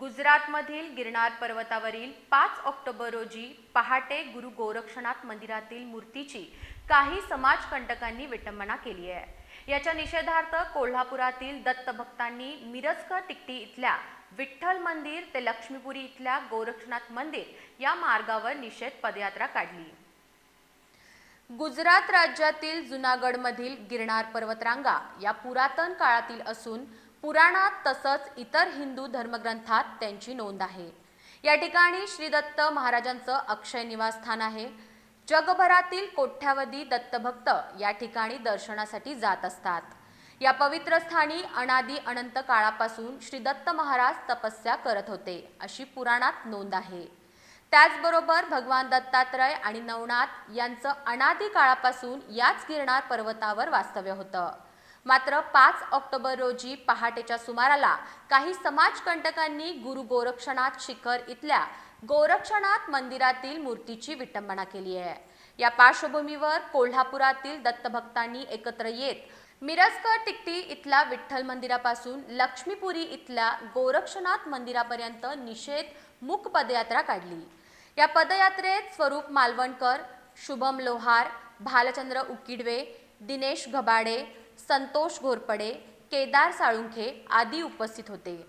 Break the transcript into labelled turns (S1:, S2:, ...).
S1: गुजरातमधील गिरणार पर्वतावरील पाच ऑक्टोबर रोजी पहाटे गुरु गोरक्षनाथ मंदिरातील मूर्तीची काही समाजकंटकांनी विटंबना केली आहे. याच्या निषेधार्थ कोल्हापुरातील दत्तभक्तांनी मिरजकर तिकटी इथल्या विठ्ठल मंदिर ते लक्ष्मीपुरी इथल्या गोरक्षनाथ मंदिर या मार्गावर निषेध पदयात्रा काढली. गुजरात राज्यातील जुनागडमधील गिरणार पर्वतरांगा या पुरातन काळातील असून पुराणात तसंच इतर हिंदू धर्मग्रंथात त्यांची नोंद आहे. या ठिकाणी श्री दत्त महाराजांचं अक्षय निवासस्थान आहे. जगभरातील कोट्यावधी दत्तभक्त या ठिकाणी दर्शनासाठी जात असतात. या पवित्र स्थानी अनादी अनंत काळापासून श्री दत्त महाराज तपस्या करत होते अशी पुराणात नोंद आहे. त्याचबरोबर भगवान दत्तात्रय आणि नवनाथ यांचं अनादी काळापासून याच गिरणार पर्वतावर वास्तव्य होतं. मात्र पाच ऑक्टोबर रोजी पहाटेच्या सुमाराला काही समाजकंटकांनी गुरु गोरक्षनाथ शिखर इथल्या गोरक्षनाथ मंदिरातील मूर्तीची विटंबना केली आहे. या पार्श्वभूमीवर कोल्हापुरातील दत्तभक्तांनी एकत्र येत मिरजकर टिकटी इथल्या विठ्ठल मंदिरापासून लक्ष्मीपुरी इथल्या गोरक्षनाथ मंदिरापर्यंत निषेध मूक पदयात्रा काढली. या पदयात्रेत स्वरूप मालवणकर शुभम लोहार भालचंद्र उकिडवे दिनेश घबाडे संतोष घोरपडे केदार साळुंखे आदी उपस्थित होते.